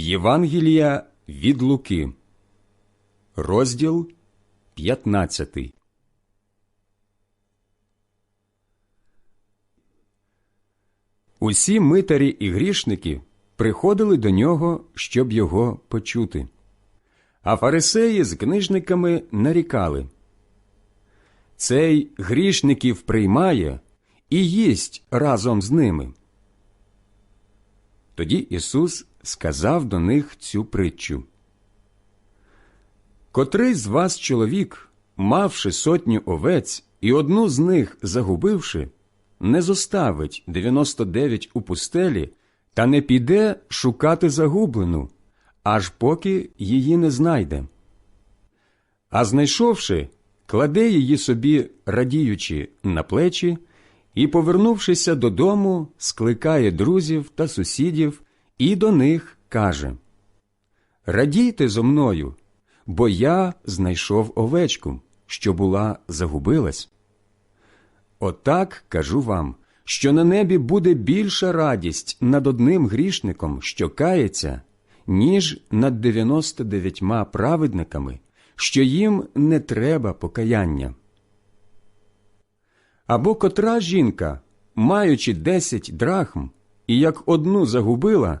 Євангелія від Луки, розділ 15. Усі митарі і грішники приходили до нього, щоб його почути. А фарисеї з книжниками нарікали. Цей грішників приймає і їсть разом з ними. Тоді Ісус сказав до них цю притчу. Котрий з вас чоловік, мавши сотню овець і одну з них загубивши, не зоставить 99 у пустелі та не піде шукати загублену, аж поки її не знайде. А знайшовши, кладе її собі, радіючи, на плечі, і, повернувшися додому, скликає друзів та сусідів і до них каже Радійте зо мною, бо я знайшов овечку, що була загубилась. Отак кажу вам, що на небі буде більша радість над одним грішником, що кається, ніж над дев'яносто дев'ятьма праведниками, що їм не треба покаяння. Або котра жінка, маючи десять драхм, і як одну загубила,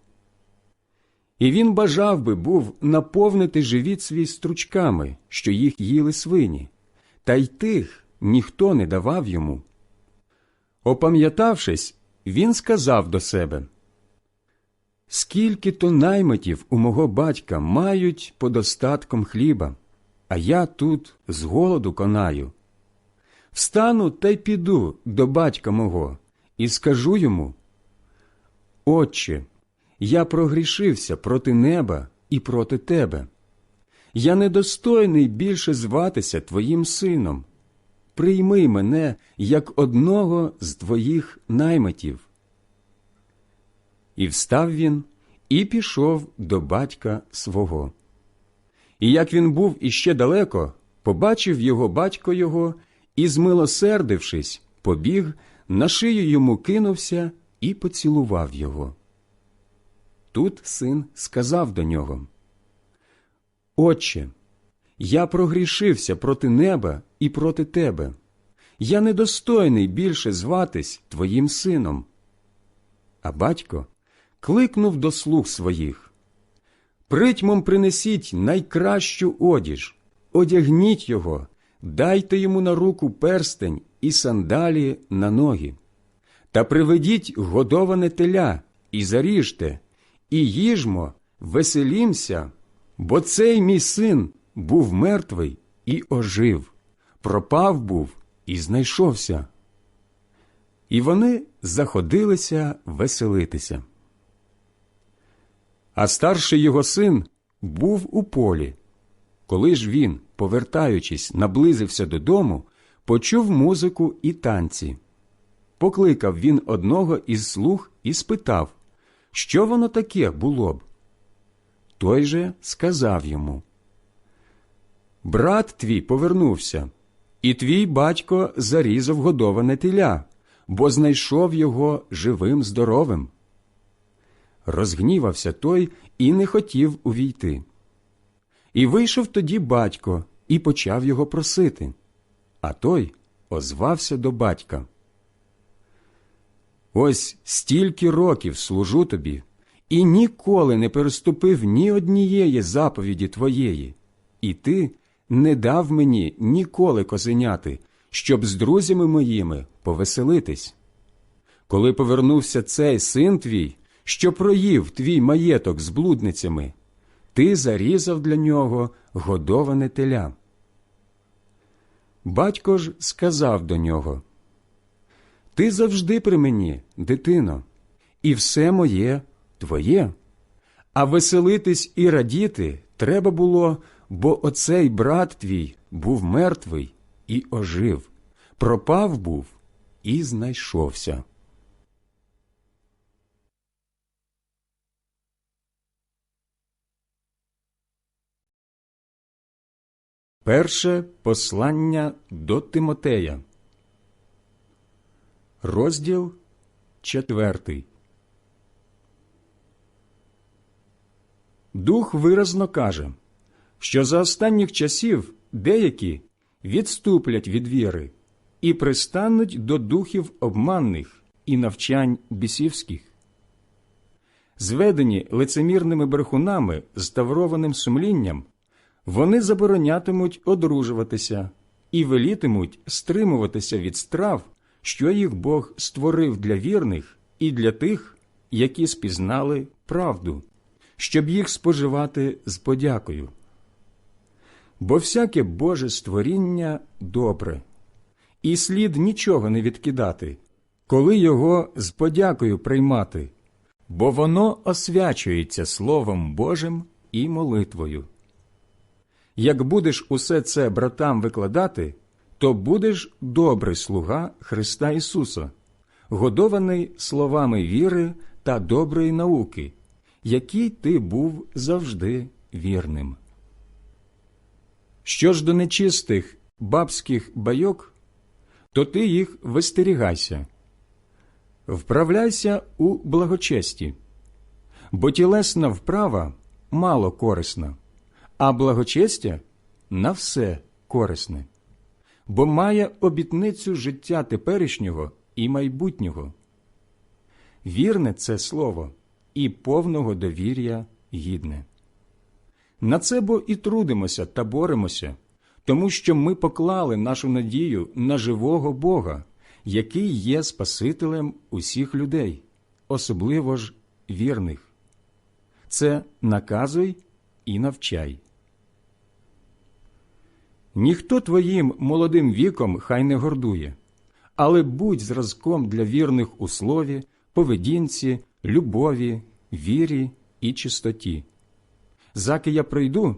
І він бажав би був наповнити живіт свій стручками, що їх їли свині, та й тих ніхто не давав йому. Опам'ятавшись, він сказав до себе Скільки то наймитів у мого батька мають подостатком хліба, а я тут з голоду конаю. Встану та й піду до батька мого і скажу йому Отче, я прогрішився проти неба і проти тебе. Я недостойний більше зватися твоїм сином. Прийми мене як одного з твоїх наймитів. І встав він і пішов до батька свого. І як він був іще далеко, побачив його батько його і, змилосердившись, побіг, на шию йому кинувся і поцілував його. Тут син сказав до нього Отче, я прогрішився проти неба і проти тебе. Я недостойний більше зватись твоїм сином. А батько кликнув до слуг своїх Притьмом принесіть найкращу одіж, одягніть його, дайте йому на руку перстень і сандалі на ноги, та приведіть годоване теля і заріжте, і їжмо, веселімся, бо цей мій син був мертвий і ожив, пропав був і знайшовся. І вони заходилися веселитися. А старший його син був у полі. Коли ж він, повертаючись, наблизився додому, почув музику і танці. Покликав він одного із слуг і спитав, що воно таке було б. Той же сказав йому Брат твій повернувся, і твій батько зарізав годоване теля, бо знайшов його живим здоровим. Розгнівався той і не хотів увійти. І вийшов тоді батько і почав його просити, а той озвався до батька. Ось стільки років служу тобі, і ніколи не переступив ні однієї заповіді твоєї, і ти не дав мені ніколи козеняти, щоб з друзями моїми повеселитись. Коли повернувся цей син твій, що проїв твій маєток з блудницями, ти зарізав для нього годоване теля. Батько ж сказав до нього Ти завжди при мені, дитино, і все моє твоє. А веселитись і радіти треба було, бо оцей брат твій був мертвий і ожив, пропав був і знайшовся. Перше послання до Тимотея, розділ четвертий. Дух виразно каже, що за останніх часів деякі відступлять від віри і пристануть до духів обманних і навчань бісівських. Зведені лицемірними брехунами з таврованим сумлінням, вони заборонятимуть одружуватися і велітимуть стримуватися від страв, що їх Бог створив для вірних і для тих, які спізнали правду, щоб їх споживати з подякою. Бо всяке Боже створіння добре, і слід нічого не відкидати, коли його з подякою приймати, бо воно освячується Словом Божим і молитвою. Як будеш усе це братам викладати, то будеш добрий слуга Христа Ісуса, годований словами віри та доброї науки, якій ти був завжди вірним. Що ж до нечистих бабських байок, то ти їх вистерігайся, вправляйся у благочесті, бо тілесна вправа мало корисна а благочестя на все корисне, бо має обітницю життя теперішнього і майбутнього. Вірне це слово і повного довір'я гідне. На це бо і трудимося та боремося, тому що ми поклали нашу надію на живого Бога, який є Спасителем усіх людей, особливо ж вірних. Це наказуй і навчай. Ніхто твоїм молодим віком хай не гордує, але будь зразком для вірних у слові, поведінці, любові, вірі і чистоті. Заки я прийду,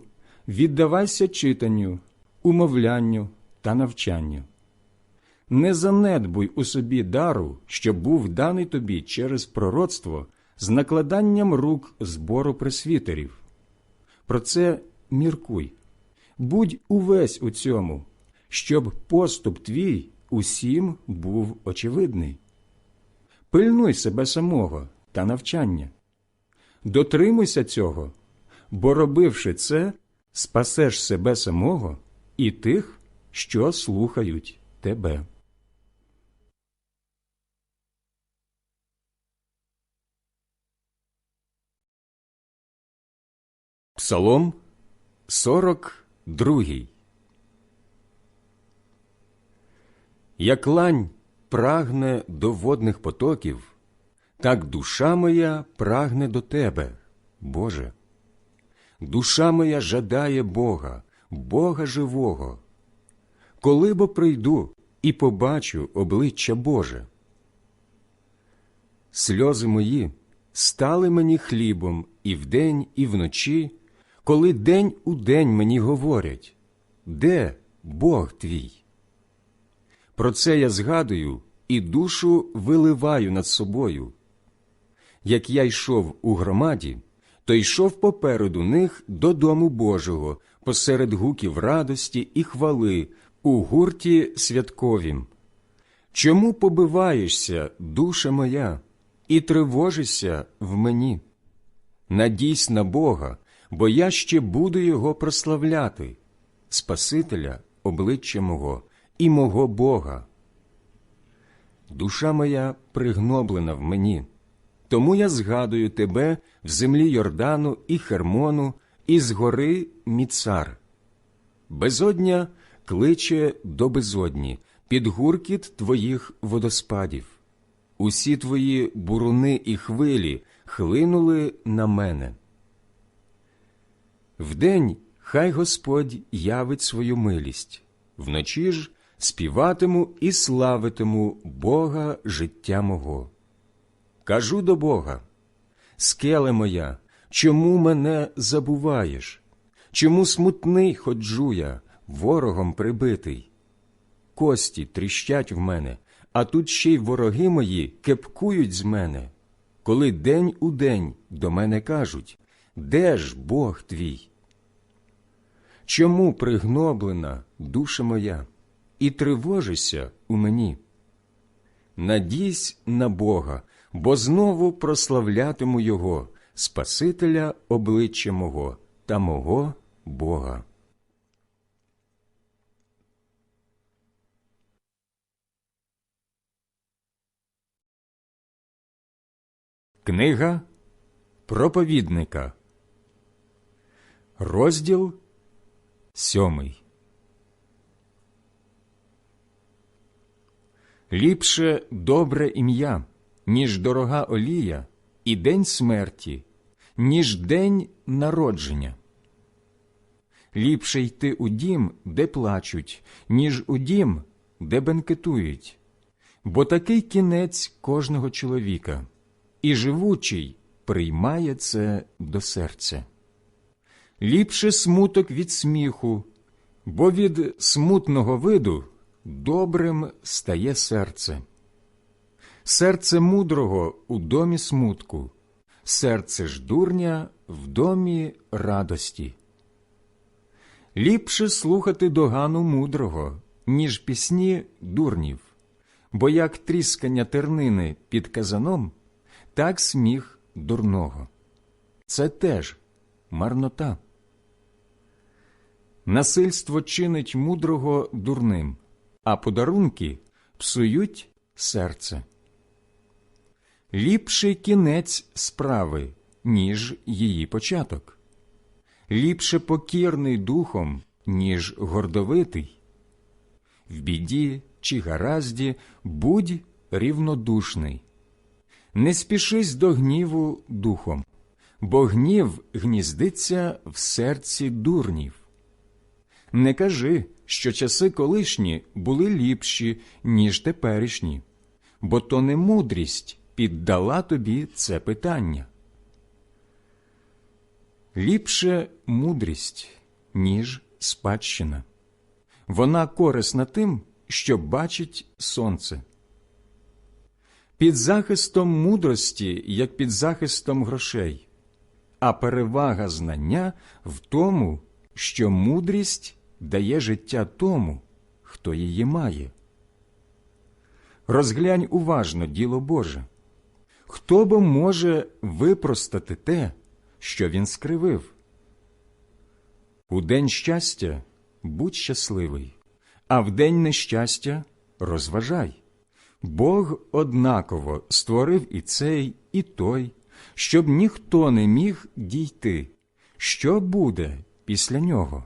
віддавайся читанню, умовлянню та навчанню. Не занедбуй у собі дару, що був даний тобі через пророцтво з накладанням рук збору пресвітерів. Про це міркуй будь увесь у цьому, щоб поступ твій усім був очевидний. Пильнуй себе самого та навчання, дотримуйся цього, бо, робивши це, спасеш себе самого і тих, що слухають тебе. Псалом 40 Другий. Як лань прагне до водних потоків, так душа моя прагне до Тебе, Боже. Душа моя жадає Бога, Бога живого. Коли бо прийду і побачу обличчя Боже. Сльози мої стали мені хлібом і вдень, і вночі коли день у день мені говорять, де Бог твій? Про це я згадую і душу виливаю над собою. Як я йшов у громаді, то йшов попереду них до дому Божого, посеред гуків радості і хвали, у гурті святковім. Чому побиваєшся, душа моя, і тривожишся в мені? Надійсь на Бога, бо я ще буду Його прославляти, Спасителя, обличчя мого і мого Бога. Душа моя пригноблена в мені, тому я згадую тебе в землі Йордану і Хермону, і з гори Міцар. Безодня кличе до безодні, під гуркіт твоїх водоспадів. Усі твої буруни і хвилі хлинули на мене. Вдень хай Господь явить свою милість, вночі ж співатиму і славитиму Бога життя мого. Кажу до Бога, скеле моя, чому мене забуваєш? Чому смутний ходжу я, ворогом прибитий? Кості тріщать в мене, а тут ще й вороги мої кепкують з мене, коли день у день до мене кажуть Де ж Бог твій? Чому пригноблена душа моя, і тривожишся у мені? Надійсь на Бога, бо знову прославлятиму Його, Спасителя обличчя мого та мого Бога. Книга проповідника, розділ сьомий. Ліпше добре ім'я, ніж дорога олія, і день смерті, ніж день народження. Ліпше йти у дім, де плачуть, ніж у дім, де бенкетують, бо такий кінець кожного чоловіка, і живучий приймає це до серця. Ліпше смуток від сміху, бо від смутного виду добрим стає серце. Серце мудрого у домі смутку, серце ж дурня в домі радості. Ліпше слухати догану мудрого, ніж пісні дурнів, бо як тріскання тернини під казаном, так сміх дурного. Це теж марнота. Насильство чинить мудрого дурним, а подарунки псують серце. Ліпший кінець справи, ніж її початок. Ліпше покірний духом, ніж гордовитий. В біді чи гаразді будь рівнодушний. Не спішись до гніву духом, бо гнів гніздиться в серці дурнів. Не кажи, що часи колишні були ліпші, ніж теперішні, бо то не мудрість піддала тобі це питання. Ліпше мудрість, ніж спадщина. Вона корисна тим, що бачить сонце. Під захистом мудрості, як під захистом грошей, а перевага знання в тому, що мудрість дає життя тому, хто її має. Розглянь уважно діло Боже. Хто бо може випростати те, що він скривив? У день щастя будь щасливий, а в день нещастя розважай. Бог однаково створив і цей, і той, щоб ніхто не міг дійти, що буде після нього.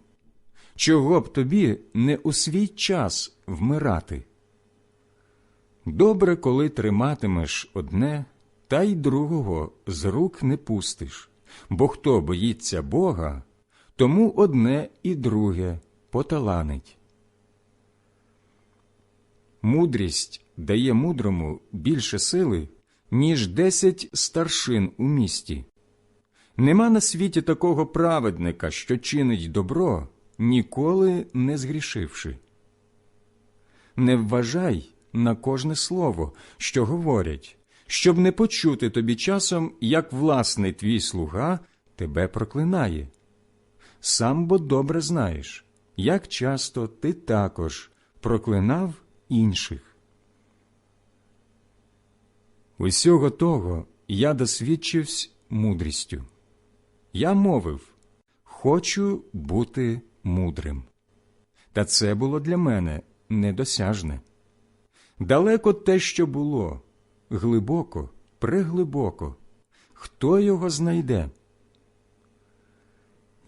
чого б тобі не у свій час вмирати. Добре, коли триматимеш одне, та й другого з рук не пустиш, бо хто боїться Бога, тому одне і друге поталанить. Мудрість дає мудрому більше сили, ніж десять старшин у місті. Нема на світі такого праведника, що чинить добро, ніколи не згрішивши. Не вважай на кожне слово, що говорять, щоб не почути тобі часом, як власний твій слуга тебе проклинає. Сам бо добре знаєш, як часто ти також проклинав інших. Усього того я досвідчився мудрістю. Я мовив Хочу бути мудрим. Та це було для мене недосяжне. Далеко те, що було, глибоко, преглибоко. Хто його знайде?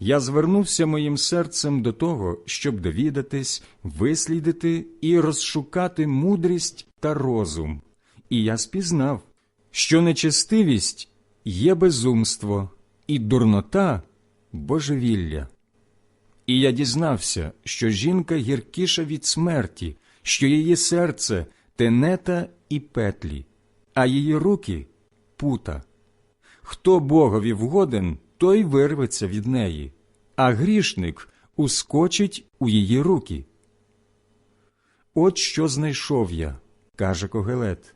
Я звернувся моїм серцем до того, щоб довідатись, вислідити і розшукати мудрість та розум, і я спізнав, що нечестивість є безумство, і дурнота божевілля. І я дізнався, що жінка гіркіша від смерті, що її серце тенета і петлі, а її руки пута. Хто Богові вгоден, той вирветься від неї, а грішник ускочить у її руки. От що знайшов я, каже Когелет,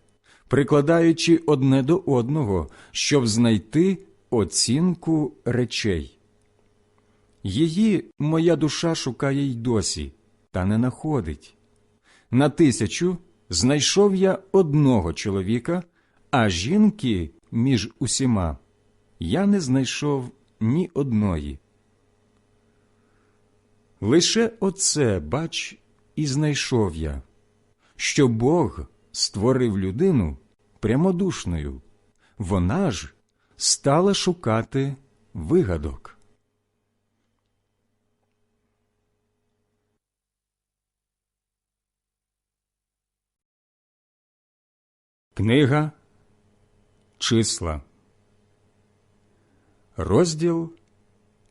прикладаючи одне до одного, щоб знайти оцінку речей. Її моя душа шукає й досі, та не находить. На тисячу знайшов я одного чоловіка, а жінки між усіма я не знайшов ні одної. Лише оце, бач, і знайшов я, що Бог створив людину прямодушною, вона ж стала шукати вигадок. Книга Числа, розділ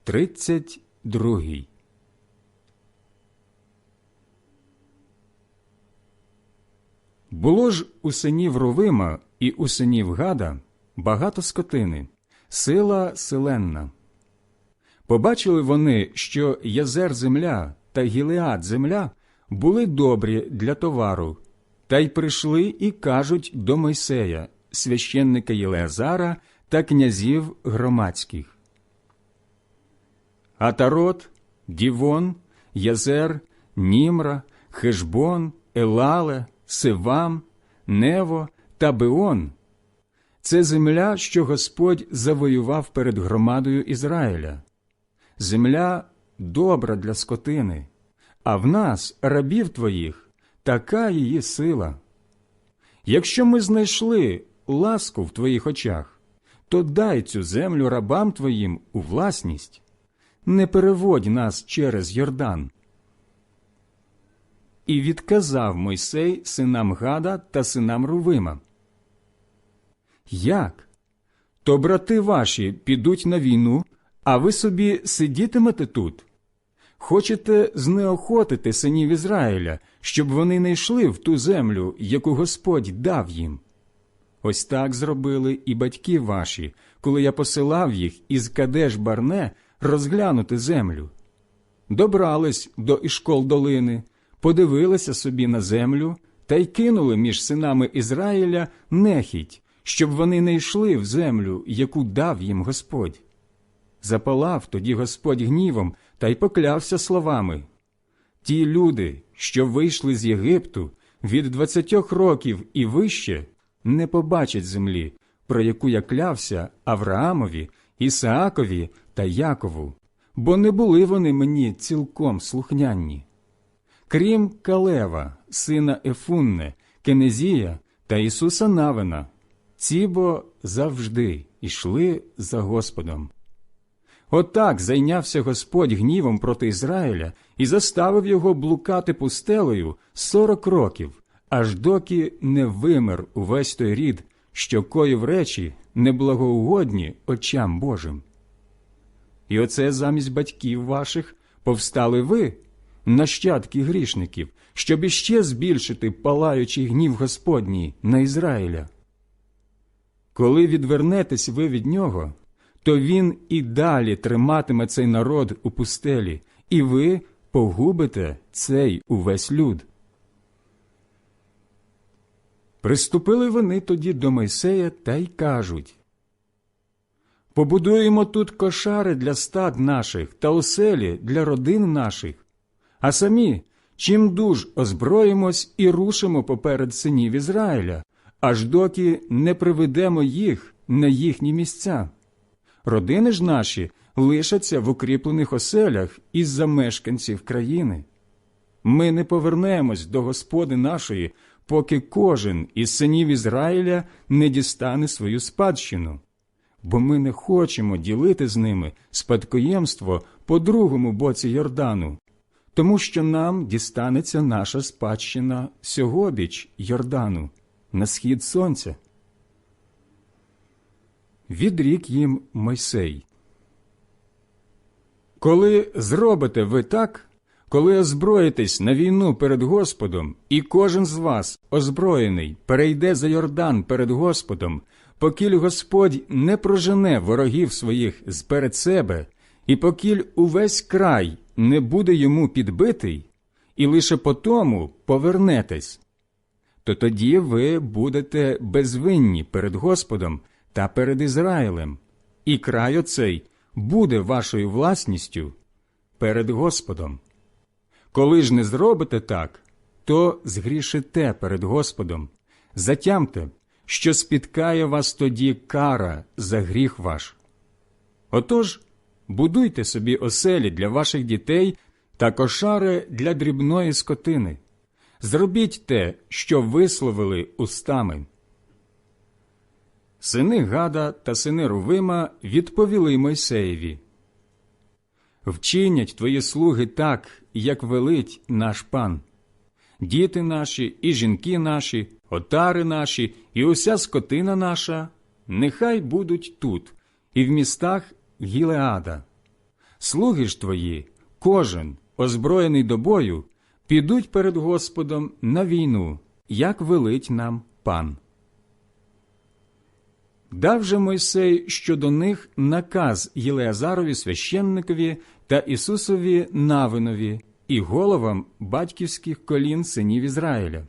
32 Було ж у синів Ровима і у синів Гада багато скотини, сила селенна. Побачили вони, що Язер земля та Гілеад земля були добрі для товару, та й прийшли і кажуть до Мойсея, священника Єлеазара та князів громадських. Атарот, Дівон, Язер, Німра, Хешбон, Елале, Сивам, Нево та Беон це земля, що Господь завоював перед громадою Ізраїля. Земля добра для скотини, а в нас, рабів твоїх, така її сила. Якщо ми знайшли ласку в твоїх очах, то дай цю землю рабам твоїм у власність, не переводь нас через Йордан. І відказав Мойсей синам Гада та синам Рувима. Як? То брати ваші підуть на війну, а ви собі сидітимете тут? Хочете знеохотити синів Ізраїля, щоб вони не йшли в ту землю, яку Господь дав їм? Ось так зробили і батьки ваші, коли я посилав їх із Кадеш Барне розглянути землю. Добрались до Ішкол долини, подивилися собі на землю та й кинули між синами Ізраїля нехідь, щоб вони не йшли в землю, яку дав їм Господь. Запалав тоді Господь гнівом та й поклявся словами Ті люди, що вийшли з Єгипту від двадцятьох років і вище, не побачать землі, про яку я клявся Авраамові, Ісаакові та Якову, бо не були вони мені цілком слухнянні. Крім Калева, сина Ефунне, Кенезія та Ісуса Навина, ці бо завжди йшли за Господом. Отак зайнявся Господь гнівом проти Ізраїля і заставив його блукати пустелею сорок років, аж доки не вимер увесь той рід, що коїв речі неблагоугодні очам Божим. І оце замість батьків ваших повстали ви, нащадки грішників, щоб іще збільшити палаючий гнів Господній на Ізраїля. Коли відвернетесь ви від нього, то він і далі триматиме цей народ у пустелі, і ви погубите цей увесь люд. Приступили вони тоді до Мойсея та й кажуть Побудуємо тут кошари для стад наших та оселі для родин наших, а самі чим дуж озброїмось і рушимо поперед синів Ізраїля, аж доки не приведемо їх на їхні місця. Родини ж наші лишаться в укріплених оселях із-за мешканців країни. Ми не повернемось до Господи нашої, поки кожен із синів Ізраїля не дістане свою спадщину, бо ми не хочемо ділити з ними спадкоємство по другому боці Йордану, тому що нам дістанеться наша спадщина сьогодич Йордану, на схід сонця. Відрік їм Мойсей. Коли зробите ви так, коли озброїтесь на війну перед Господом, і кожен з вас, озброєний, перейде за Йордан перед Господом, покіль Господь не прожене ворогів своїх зперед себе, і покіль увесь край не буде йому підбитий, і лише по тому повернетесь, то тоді ви будете безвинні перед Господом та перед Ізраїлем, і край оцей буде вашою власністю перед Господом. Коли ж не зробите так, то згрішите перед Господом, затямте, що спіткає вас тоді кара за гріх ваш. Отож, будуйте собі оселі для ваших дітей та кошари для дрібної скотини. Зробіть те, що висловили устами. Сини Гада та сини Рувима відповіли Мойсеєві. Вчинять твої слуги так, як велить наш пан. Діти наші, і жінки наші, отари наші, і уся скотина наша, нехай будуть тут, і в містах Гілеада. Слуги ж твої, кожен, озброєний до бою, підуть перед Господом на війну, як велить нам пан. Дав же Мойсей щодо них наказ Єлеазарові священникові та Ісусові Навинові і головам батьківських колін синів Ізраїля.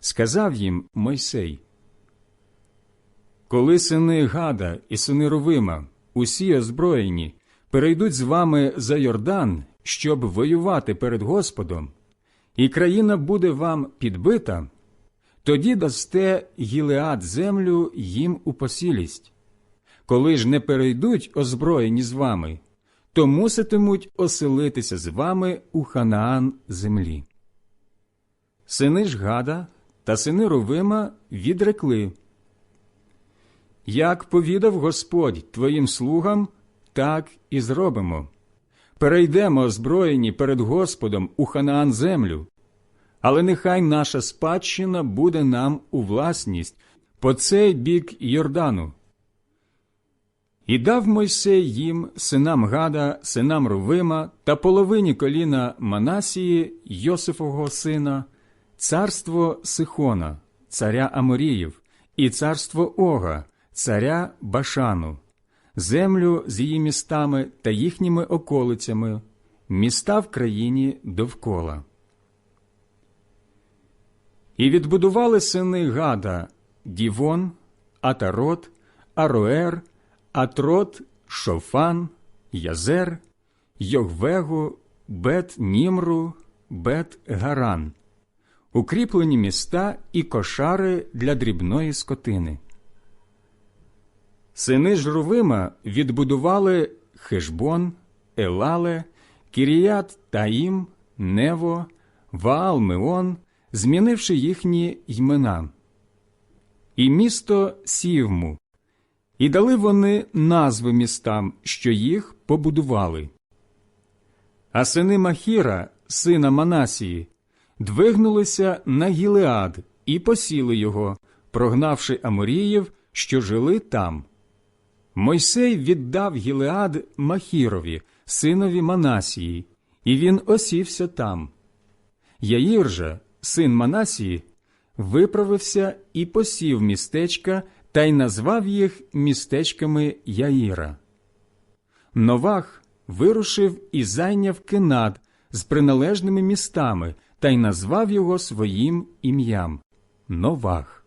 Сказав їм Мойсей, Коли сини Гада і сини Рувима, усі озброєні, перейдуть з вами за Йордан, щоб воювати перед Господом, і країна буде вам підбита, тоді дасте Гілеад землю їм у посілість. Коли ж не перейдуть озброєні з вами, то муситимуть оселитися з вами у Ханаан землі. Сини ж Гада та сини Рувима відрекли. Як повідав Господь твоїм слугам, так і зробимо. Перейдемо озброєні перед Господом у Ханаан землю, але нехай наша спадщина буде нам у власність по цей бік Йордану. І дав Мойсей їм, синам Гада, синам Рувима та половині коліна Манасії, Йосифового сина, царство Сихона, царя Аморіїв, і царство Ога, царя Башану, землю з її містами та їхніми околицями, міста в країні довкола. І відбудували сини Гада Дівон, Атарот, Ароер, Атрот, Шофан, Язер, Йогвегу, Бет Німру, Бет Гаран, укріплені міста і кошари для дрібної скотини. Сини Жрувима відбудували Хешбон, Елале, Кіріят Таїм, Нево, Ваал-Меон, змінивши їхні ймена, і місто Сівму, і дали вони назви містам, що їх побудували. А сини Махіра, сина Манасії, двигнулися на Гілеад і посіли його, прогнавши Аморіїв, що жили там. Мойсей віддав Гілеад Махірові, синові Манасії, і він осівся там. Яїр же, син Манасії, виправився і посів містечка та й назвав їх містечками Яїра. Новах вирушив і зайняв Кенад з приналежними містами та й назвав його своїм ім'ям Новах.